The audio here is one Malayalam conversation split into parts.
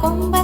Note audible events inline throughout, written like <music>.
con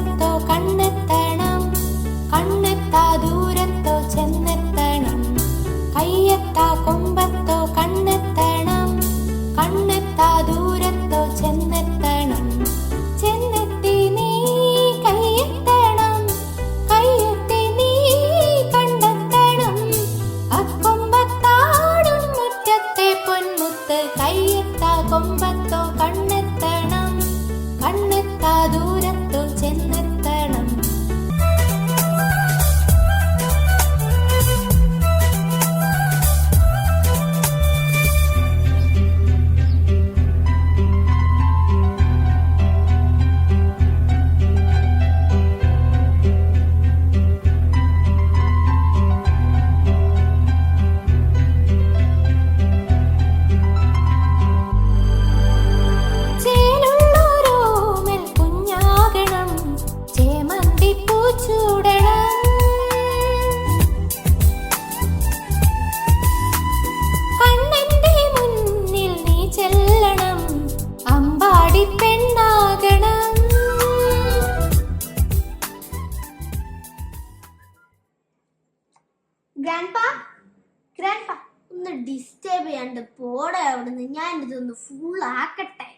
പോടെ അവിടുന്ന്. ഞാൻ ഇതൊന്ന് ഫുൾ ആക്കട്ടെ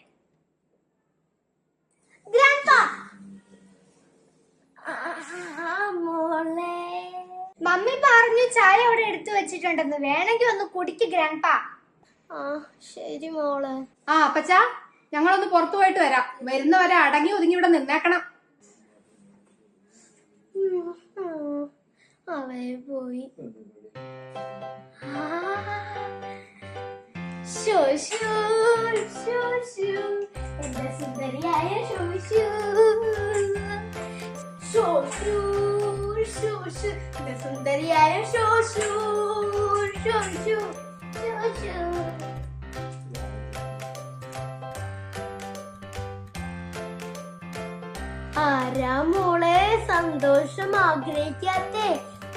മോളെ. മമ്മി പറഞ്ഞു ചായ അവിടെ എടുത്തു വെച്ചിട്ടുണ്ടെന്ന്. വേണമെങ്കിൽ ഒന്ന് കുടിക്ക് ഗ്രാൻഡ്പാ. ആ ശരി മോളെ. ആ അപ്പച്ച ഞങ്ങളൊന്ന് പുറത്തു പോയിട്ട് വരാം. വരുന്നവരെ അടങ്ങി ഒതുങ്ങി ഇവിടെ നിന്നേക്കണം. അവയെ പോയി. ശോശു. ആരാ മോളെ സന്തോഷം ആഗ്രഹിക്കാത്തെ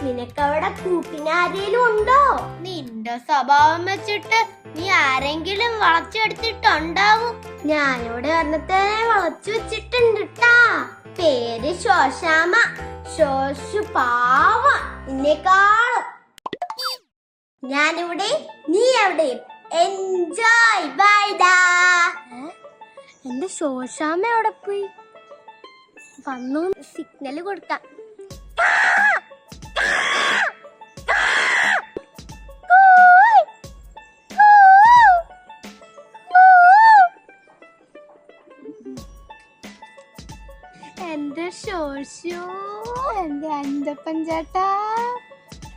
നിനക്കവിടെ കൂട്ടിനാരേലും ഉണ്ടോ നിന്റെ സ്വഭാവം വെച്ചിട്ട് നീ ആരെങ്കിലും വളച്ചെടുത്തിട്ടുണ്ടാവും. ഞാനിവിടെ ഒരെണ്ണത്തിനെ വളച്ചു വെച്ചിട്ടുണ്ട് ട്ടാ പേര് ശോശാമ. ശോശു പാവ. നിന്നെക്കാളും ഞാനിവിടെ നീ എവിടെ എൻജോയ് ബൈ ഡാ എന്റെ ശോശാമ എവിടെ പോയി? വന്നു സിഗ്നൽ കൊടുക്കാം എന്റെ ഷോഷു എന്റെ അന്തപ്പൻ ചേട്ടാ.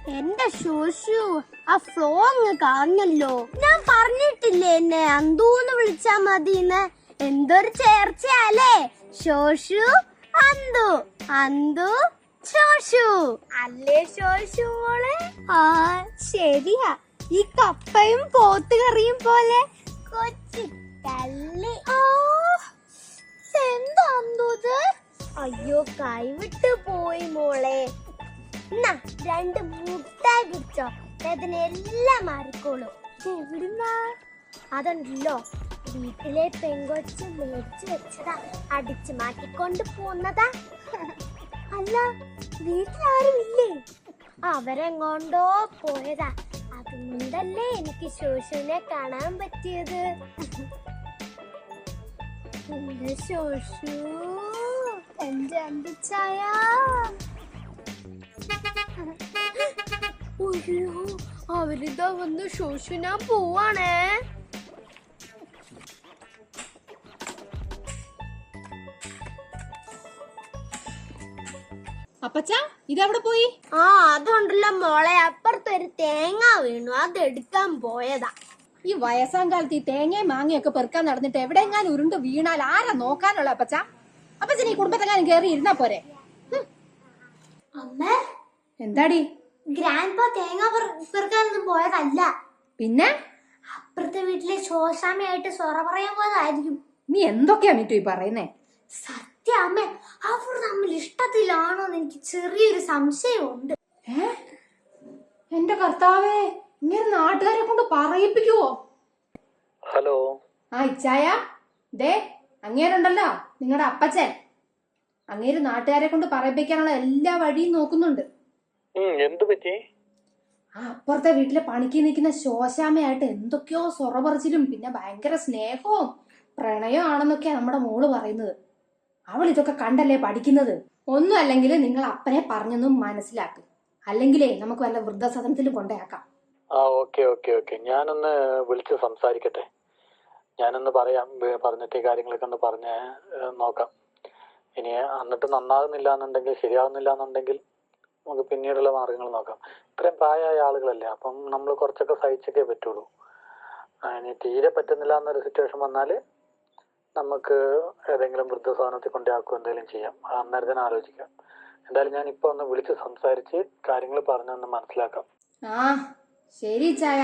എന്റെ ഷോഷു ആ ഫ്ലോ അങ്ങ് കാണല്ലോ ഞാൻ പറഞ്ഞിട്ടില്ലേ എന്നെ അന്തൂന്ന് വിളിച്ചാ മതിന്ന്? എന്തൊരു ചേർച്ചയാലേ. ഷോഷു അന്തു അന്തു ഷോഷു അല്ലേ ശോശു മോളെ? ആ ശരിയാ. ഈ കപ്പയും പോത്ത് കറിയും പോലെ. കൊച്ചു ഓ എന്താ അന്തൂത് അയ്യോ കൈവിട്ട് പോയി മോളെ. രണ്ട് മുട്ടായി പിടിച്ചോ അതിനെല്ലാം മാറിക്കോളും. എവിടുന്നാ അതുണ്ടല്ലോ. വീട്ടിലെ പെങ്കൊച്ച് മേടിച്ചു വെച്ചതാ. അടിച്ചു മാറ്റിക്കൊണ്ട് പോന്നതാ. അല്ല വീട്ടിലാരും ഇല്ലേ? അവരെങ്ങോണ്ടോ പോയതാ. അതുകൊണ്ടല്ലേ എനിക്ക് ശോശുവിനെ കാണാൻ പറ്റിയത്. ശോശു എന്റെ അയ്യോ അവരിതാ വന്ന് ശോശുനാ പോവാണേ. അപ്പച്ച ഇതെവിടെ പോയി? ആ അതുണ്ടല്ലോ മോളെ. അപ്പുറത്തൊരു തേങ്ങ വീണു. അതെടുക്കാൻ പോയതാ. ഈ വയസ്സാം കാലത്ത് ഈ തേങ്ങയും മാങ്ങയൊക്കെ പെറുക്കാൻ നടന്നിട്ട് എവിടെയെങ്ങാനും ഉരുണ്ട് വീണാൽ ആരാ നോക്കാനുള്ള അപ്പച്ച? അപ്പച്ചൻ ഈ കുടുംബത്തെങ്ങാനും കയറി ഇരുന്നാ പോരെ? അമ്മ. എന്താടി? ഗ്രാൻഡ് പാ തേങ്ങ പെറുക്കാനൊന്നും പോയതല്ല. പിന്നെ? അപ്പുറത്തെ വീട്ടിലെ ശോശാമയായിട്ട് സൊറ പറയാൻ പോയതായിരിക്കും. നീ എന്തൊക്കെയാ മിറ്റു ഈ പറയുന്നേ? സത്യം അമ്മ. അവർ തമ്മിൽ ഇഷ്ടത്തിലാണോ എന്ന് എനിക്ക് ചെറിയൊരു സംശയമുണ്ട്. ഏ? എന്റെ കർത്താവേ ഇങ്ങനെ നാട്ടുകാരെ കൊണ്ട് പറയിപ്പിക്കുവോ? ഹലോ. ആ ഇച്ചായ. ദേ അങ്ങേരുണ്ടല്ലോ നിങ്ങളുടെ അപ്പച്ചൻ. അങ്ങേര് നാട്ടുകാരെ കൊണ്ട് പറയിപ്പിക്കാനുള്ള എല്ലാ വഴിയും നോക്കുന്നുണ്ട്. ആ അപ്പുറത്തെ വീട്ടിലെ പണിക്ക് നിൽക്കുന്ന ശോശാമയായിട്ട് എന്തൊക്കെയോ സൊറപറിച്ചിലും പിന്നെ ഭയങ്കര സ്നേഹവും പ്രണയവും ആണെന്നൊക്കെയാ നമ്മുടെ മോൾ പറയുന്നത്. അവൾ ഇതൊക്കെ കണ്ടല്ലേ പഠിക്കുന്നത്? ഒന്നും അല്ലെങ്കിൽ നിങ്ങൾ അപ്പനെ പറഞ്ഞൊന്നും മനസ്സിലാക്ക്. അല്ലെങ്കിലേ നമുക്ക് വല്ല വൃദ്ധസദനത്തിൽ കൊണ്ടേക്കാം ആ ഓക്കെ ഓക്കെ ഓക്കെ. ഞാനൊന്ന് വിളിച്ച് സംസാരിക്കട്ടെ. ഞാനൊന്ന് പറയാം പറഞ്ഞിട്ട് കാര്യങ്ങളൊക്കെ ഒന്ന് പറഞ്ഞ് നോക്കാം. ഇനി എന്നിട്ട് നന്നാകുന്നില്ല എന്നുണ്ടെങ്കിൽ ശരിയാവുന്നില്ല എന്നുണ്ടെങ്കിൽ നമുക്ക് പിന്നീടുള്ള മാർഗങ്ങൾ നോക്കാം. ഇത്രയും പ്രായമായ ആളുകളല്ലേ അപ്പം നമ്മൾ കുറച്ചൊക്കെ സഹിച്ചൊക്കെ പറ്റുള്ളൂ. ഇനി തീരെ പറ്റുന്നില്ല എന്നൊരു സിറ്റുവേഷൻ വന്നാൽ നമുക്ക് ഏതെങ്കിലും വൃദ്ധസാധനത്തിൽ കൊണ്ടാക്കുക എന്തെങ്കിലും ചെയ്യാം. അന്നേരം തന്നെ ആലോചിക്കാം. എന്തായാലും ഞാൻ ഇപ്പോൾ ഒന്ന് വിളിച്ച് സംസാരിച്ച് കാര്യങ്ങൾ പറഞ്ഞൊന്ന് മനസ്സിലാക്കാം. ശരി ചായ.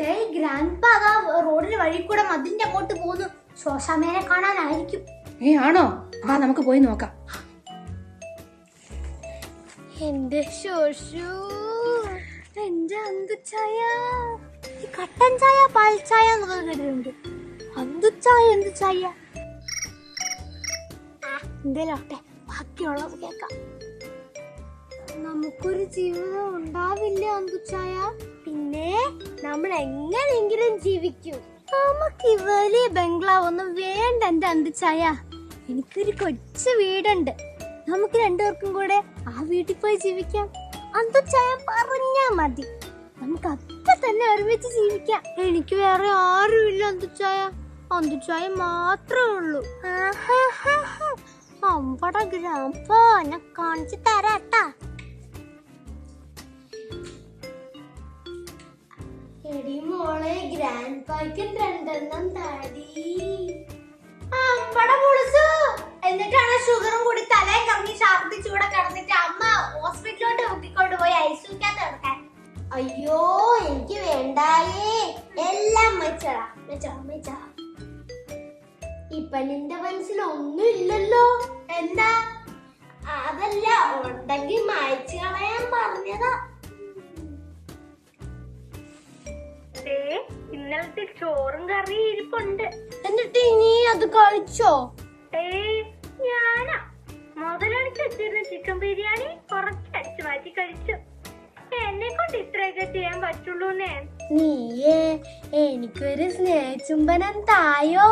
ദേ ഗ്രാൻഡ് അതാ റോഡിന്റെ വഴി കൂടെ മതിന്റെ അങ്ങോട്ട് പോകുന്നു. ശോശാമേനെ കാണാനായിരിക്കും. ഏ ആണോ? വാ നമുക്ക് പോയി നോക്കാം. എന്റെ ശോശു എന്റെ അന്തുച്ചായ ഈ കട്ടൻ ചായ പാൽ ചായ എന്നൊക്കെ കേട്ടിട്ടുണ്ട്. അന്തുച്ചായ എന്ത് ചായ എന്തേലോട്ടെ ബാക്കിയുള്ളത് കേക്കാം നമുക്കൊരു ജീവിതം ഉണ്ടാവില്ല അന്തുച്ചായ പിന്നെ നമ്മൾ എങ്ങനെങ്കിലും ജീവിക്കും. നമുക്ക് വലിയ ബംഗ്ലാവ് ഒന്നും വേണ്ട എന്റെ അന്തുച്ചായ. എനിക്കൊരു കൊച്ചു വീടുണ്ട്. നമുക്ക് രണ്ടുപേർക്കും കൂടെ ആ വീട്ടിൽ പോയി ജീവിക്കാം. അന്തുച്ചായ പറഞ്ഞാ മതി. നമുക്ക് അപ്പൊ തന്നെ ഒരുമിച്ച് ജീവിക്കാം. എനിക്ക് വേറെ ആരുമില്ല അന്തുച്ചായ. അന്തുച്ചായ മാത്രമേ ഉള്ളൂ. അമ്പട ഗ്രാമ്പോ. എന്നെ കാണിച്ചു തരാട്ടാ. എടി മോളെ ഗ്രാൻഡ് പായ്ക്ക് രണ്ടെണ്ണം താടി. അമ്മടെ മുളുസു എന്നിട്ടാണ് ഷുഗറും കൂടി തലയും കറങ്ങി ഛർദിച്ച് ഇവിടെ കിടന്നിട്ട് അമ്മ ഹോസ്പിറ്റലിലോട്ട് മുക്കിക്കൊണ്ട് പോയി ഐസിയുക്കകത്ത് കിടക്കാൻ. അയ്യോ എനിക്ക് വേണ്ടായേ. എല്ലാം വെച്ചടാ വെച്ചടാ വെച്ചടാ ഇപ്പൊ നിന്റെ മനസ്സിൽ ഒന്നും ഇല്ലല്ലോ. എന്താ? അതല്ല ഉണ്ടെങ്കിൽ മായച്ചു കളയാൻ പറഞ്ഞതാ. ഇന്നലത്തെ ചോറും കറി ഇരിപ്പുണ്ട്. എന്നിട്ട് നീ അത് കഴിച്ചോ? ഏയ് ഞാനാ. മുതലടിച്ച് വെച്ചിരുന്ന ചിക്കൻ ബിരിയാണി കുറച്ച് അടിച്ചു മാറ്റി കഴിച്ചു. എന്നെ കൊണ്ട് ഇത്രയൊക്കെ ചെയ്യാൻ പറ്റുള്ളൂ നീയേ എനിക്കൊരു സ്നേഹചുംബനം തായോ?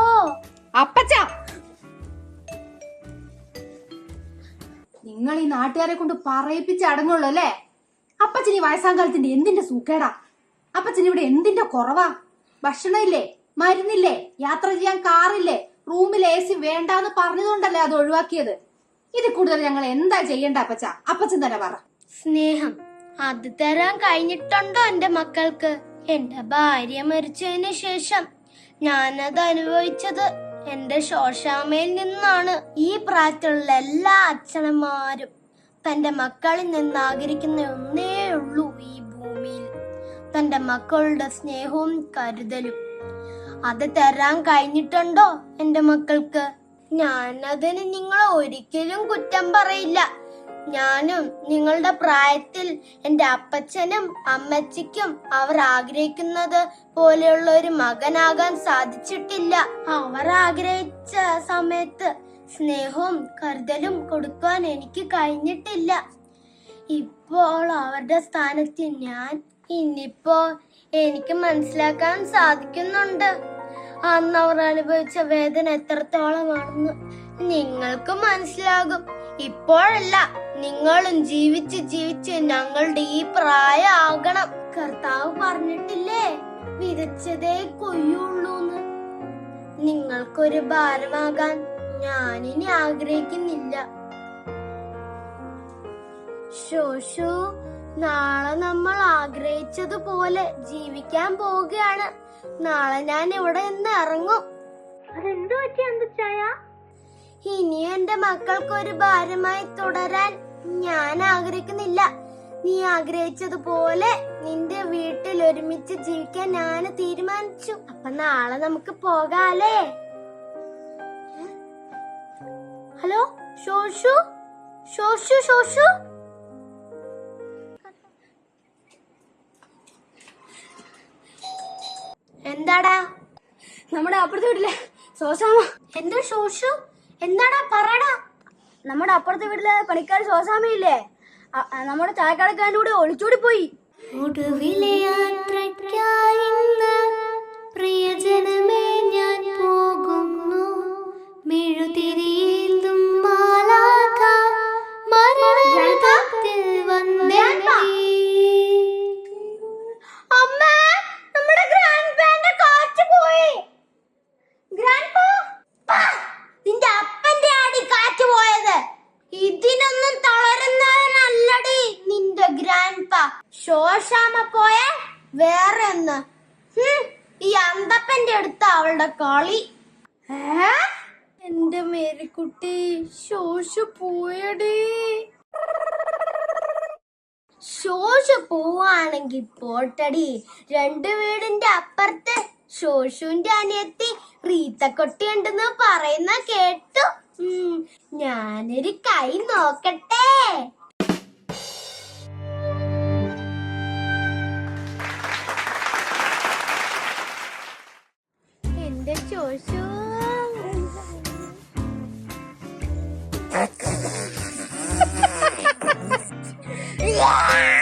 അപ്പച്ച. നിങ്ങൾ ഈ നാട്ടുകാരെ കൊണ്ട് പറയിപ്പിച്ച് അടങ്ങുള്ളൂ അല്ലേ? അപ്പച്ചൻ ഈ വയസ്സാം കാലത്തിന്റെ എന്തിന്റെ സൂക്കേടാ? അപ്പച്ചൻ ഇവിടെ എന്തിന്റെ കുറവാ? ഭക്ഷണമില്ലേ? മരുന്നില്ലേ? യാത്ര ചെയ്യാൻ കാറില്ലേ? റൂമിൽ എ സി വേണ്ടാന്ന് പറഞ്ഞതുകൊണ്ടല്ലേ അത് ഒഴിവാക്കിയത്? ഇത് കൂടുതൽ ഞങ്ങൾ എന്താ ചെയ്യണ്ട അപ്പച്ച? അപ്പച്ചൻ തന്നെ പറ. സ്നേഹം അത് തരാൻ കഴിഞ്ഞിട്ടുണ്ടോ എന്റെ മക്കൾക്ക്? എന്റെ ഭാര്യ മരിച്ചതിന് ശേഷം ഞാനത് അനുഭവിച്ചത് എന്റെ ശോഷാമയിൽ നിന്നാണ്. ഈ പ്രായത്തിലുള്ള എല്ലാ അച്ഛനന്മാരും തന്റെ മക്കളിൽ നിന്ന് ആഗ്രഹിക്കുന്ന ഒന്നേ ഉള്ളൂ ഈ തന്റെ മക്കളുടെ സ്നേഹവും കരുതലും. അത് തരാൻ കഴിഞ്ഞിട്ടുണ്ടോ എന്റെ മക്കൾക്ക്? ഞാനതിന് നിങ്ങളെ ഒരിക്കലും കുറ്റം പറയില്ല. ഞാനും നിങ്ങളുടെ പ്രായത്തിൽ എന്റെ അപ്പച്ചനും അമ്മച്ചിക്കും അവർ ആഗ്രഹിക്കുന്നത് പോലെയുള്ള ഒരു മകനാകാൻ സാധിച്ചിട്ടില്ല. അവർ ആഗ്രഹിച്ച സമയത്ത് സ്നേഹവും കരുതലും കൊടുക്കാൻ എനിക്ക് കഴിഞ്ഞിട്ടില്ല. ഇപ്പോൾ അവരുടെ സ്ഥാനത്ത് ഞാൻ ഇന്നിപ്പോ എനിക്ക് മനസ്സിലാക്കാൻ സാധിക്കുന്നുണ്ട്. അന്ന് അവർ അനുഭവിച്ച വേദന എത്രത്തോളമാണെന്ന് നിങ്ങൾക്ക് മനസ്സിലാകും. ഇപ്പോഴല്ല നിങ്ങളും ജീവിച്ച് ജീവിച്ച് ഞങ്ങളുടെ ഈ പ്രായമാകണം. കർത്താവ് പറഞ്ഞിട്ടില്ലേ? വിതച്ചതേ കൊയ്യുള്ളൂന്ന്. നിങ്ങൾക്കൊരു ഭാരമാകാൻ ഞാനിനി ആഗ്രഹിക്കുന്നില്ല. ശോശു നാളെ നമ്മൾ ആഗ്രഹിച്ചതുപോലെ ജീവിക്കാൻ പോവുകയാണ്. നാളെ ഞാൻ ഇവിടെ നിന്ന് ഇറങ്ങും. അതെന്തു പറ്റി അന്തുച്ചായ? ഇനി എന്റെ മക്കൾക്ക് ഒരു ഭാരമായി തുടരാൻ ഞാൻ ആഗ്രഹിക്കുന്നില്ല. നീ ആഗ്രഹിച്ചതുപോലെ നിന്റെ വീട്ടിൽ ഒരുമിച്ച് ജീവിക്കാൻ ഞാൻ തീരുമാനിച്ചു. അപ്പൊ നാളെ നമുക്ക് പോകാലേ. ഹലോ ശോഷു ശോഷു ശോഷു എന്താടാ? നമ്മുടെ അപ്പുറത്തെ വീട്ടിലെ സോസാമ എന്താ ശോഷു എന്താടാ പറടാ? നമ്മുടെ അപ്പുറത്തെ വീട്ടിലെ പണിക്കാർ സോസാമയില്ലേ നമ്മുടെ ചായക്കടക്കാരൻ കൂടെ ഒളിച്ചോടി പോയി. ഒടുവിലെ യാത്രയ്ക്കായിന്ന് ഇതിനൊന്നും തളരുന്നവനല്ലടി നിന്റെ ഗ്രാൻഡ് ശോശാമ പോയ വേറെ ഒന്ന് ഈ അന്തപ്പന്റെ അടുത്ത അവളുടെ കളി. എന്റെ മേരിക്കുട്ടി ശോശു പോയടി. ശോശു പോവാണെങ്കി പോട്ടടി. രണ്ട് വീടിന്റെ അപ്പുറത്ത് ശോശുവിന്റെ അനിയത്തി റീത്തക്കൊട്ടി ഉണ്ടെന്ന് പറയുന്ന കേട്ടു. ഞാനൊരു കൈ നോക്കട്ടെ എന്റെ ചോശു Yeah! <laughs>